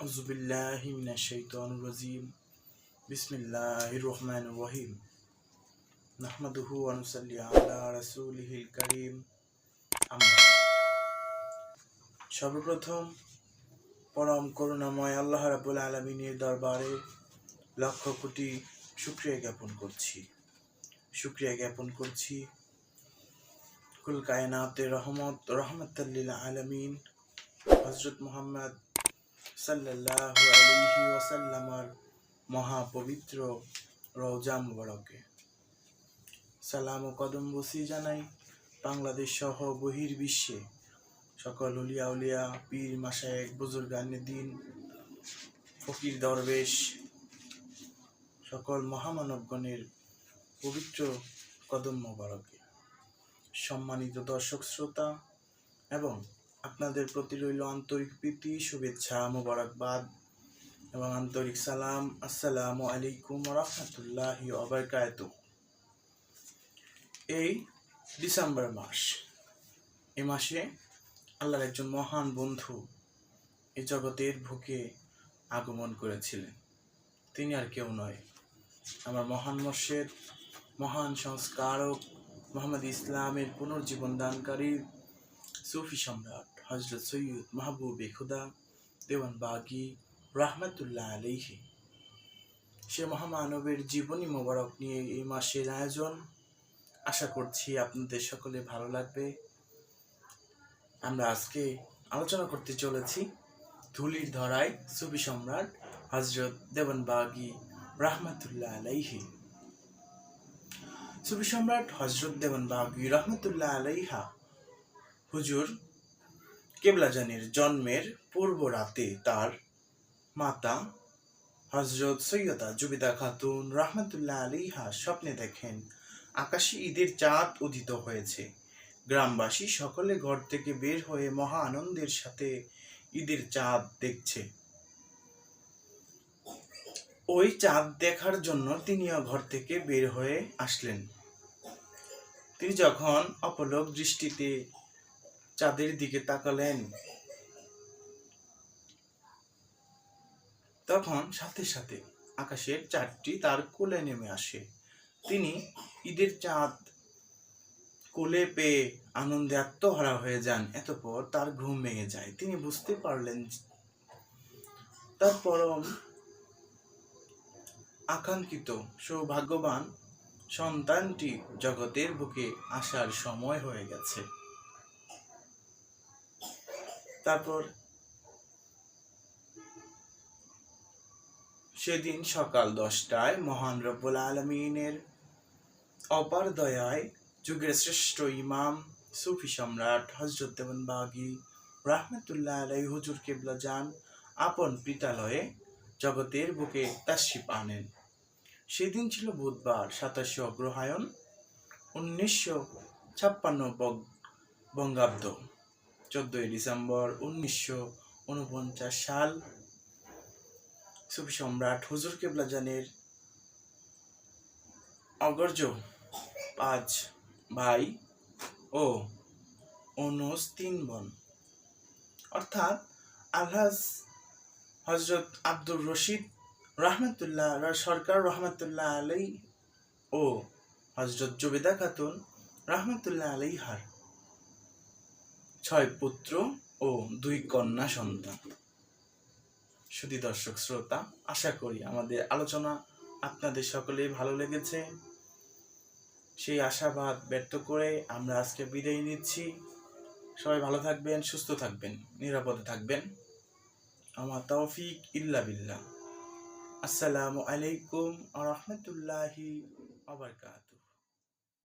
আউযুবিল্লাহি মিনাশ শাইতানির রাজিম। বিসমিল্লাহির রহমানির রহিম। নাহমাদুহু ওয়া নুসাল্লি আলা রাসূলিহিল কারীম। আম্মা সর্বপ্রথম পরম করুণাময় আল্লাহ রাবুল আলমিনের দরবারে লক্ষ কোটি শুকরিয়া জ্ঞাপন করছি। শুকরিয়া জ্ঞাপন করছি। কুল কায়নাতে রহমত রহমতাল্লিল আলামিন। হজরত মোহাম্মদ সাল্লাল্লাহু আলাইহি ওয়াসাল্লামার মহাপবিত্র রওজা মুবারকে। সালাম ও কদম বসি জানাই বাংলাদেশ সহ বহির বিশ্বে সকল উলিয়া উলিয়া পীর মাসায়েক বুজুর্গান দিন, ফকির দরবেশ, সকল মহামানবগণের পবিত্র কদম মোবারকে। সম্মানিত দর্শক শ্রোতা এবং আপনাদের প্রতি রইল আন্তরিক প্রীতি, শুভেচ্ছা, মোবারকবাদ এবং আন্তরিক সালাম। আসসালামু আলাইকুম রহমতুল্লাহ অবরকাত এই ডিসেম্বর মাস, এ মাসে আল্লাহর একজন মহান বন্ধু এই জগতের বুকে আগমন করেছিলেন। তিনি আর কেউ নয়। আমার মহান মর্শেদ, মহান সংস্কারক, মোহাম্মদ ইসলামের পুনর্জীবন দানকারী সুফি সম্রাট হজরত সৈয়দ মাহবুবে খুদা দেওয়ান বাগি রাহমাতুল্লাহ আলাইহি। সে মহামানবের জীবনী মোবারক নিয়ে এই মাসের আয়োজন আশা করছি আপনাদের সকলে ভালো লাগবে। আমরা আজকে আলোচনা করতে চলেছি ধুলির ধরায় সুফি সম্রাট হজরত দেওয়ান বাগি রাহমাতুল্লাহ আলাইহি। সুফি সম্রাট হজরত দেওয়ান বাগি রহমতুল্লাহ আলাইহা হুজুর কেবলাজানের জন্মের পূর্ব রাতে তার মাতা হজরত সৈয়দা জুবিদা খাতুন রহমতুল্লাহ আলিহা স্বপ্নে দেখেন, আকাশে ঈদের চাঁদ উদিত হয়েছে। গ্রামবাসী সকলে ঘর থেকে বের হয়ে মহা আনন্দের সাথে ঈদের চাঁদ দেখছে। ওই চাঁদ দেখার জন্য তিনিও ঘর থেকে বের হয়ে আসলেন। তিনি যখন অপলক দৃষ্টিতে চাঁদের দিকে তাকালেন। তখন সাথে সাথে আকাশের চারটি তার কোলে নেমে আসে। তিনি ঈদের চাঁদ কোলে পেয়ে আনন্দে আত্মহারা হয়ে যান। এতপর তার ঘুম ভেঙে যায়। তিনি বুঝতে পারলেন তার পরম আকাঙ্ক্ষিত, সৌভাগ্যবান সন্তানটি জগতের বুকে আসার সময় হয়ে গেছে। তারপর সেদিন সকাল দশটায় মহান রব্বুল আলমিনের অপার দয়ায় যুগের শ্রেষ্ঠ ইমাম, সুফি সম্রাট হজরত দেবন বাগি রাহমাতুল্লাহ আলাই হুজুর কেবলা যান আপন পিতালয়ে জগতের বুকে তাশিপ আনেন। সেদিন ছিল বুধবার, সাতাশে অগ্রহায়ণ, উনিশশো ছাপ্পান্ন বঙ্গাব্দ। চোদ্দই ডিসেম্বর উনিশশো উনপঞ্চাশ সাল। সুফি সম্রাট হুজুর কেবলাজানের অগর্জ পাঁচ ভাই ও অনুস তিন বোন। অর্থাৎ আলহাজ হজরত আব্দুর রশিদ রহমতুল্লাহ, সরকার রহমতুল্লাহ আলাই ও হজরত জবেদা খাতুন রহমতুল্লাহ আলাইহার ছয় পুত্র ও দুই কন্যা সন্তান। শুধু দর্শক শ্রোতা, আশা করি আমাদের আলোচনা আপনাদের সকলেই ভালো লেগেছে। সেই আশাবাদ ব্যর্থ করে আমরা আজকে বিদায় নিচ্ছি। সবাই ভালো থাকবেন, সুস্থ থাকবেন, নিরাপদে থাকবেন। আমার তৌফিক ইল্লা বিল্লাহ। আসসালামু আলাইকুম আ রহমতুল্লাহি আবরকাত